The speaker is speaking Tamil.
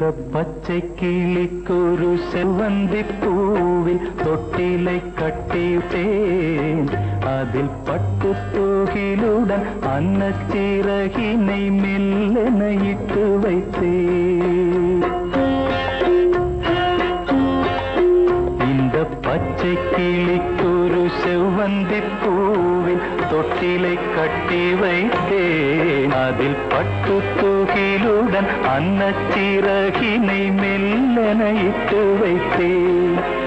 பச்சை கிளிக்கொரு செவ்வந்தி பூவில் தொட்டிலை கட்டிட்டேன் அதில் பட்டு தூகிலுடன் அன்னச்சிறகினை மெல்லென இட்டு வைத்தேன். இந்த பச்சை கிளிக்கு செவ்வந்தி பூவில் தொட்டிலை கட்டி வைத்தேன். அதில் பட்டு தூகிலுடன் அன்னச்சிறகினை மெல்லென வைத்தேன்.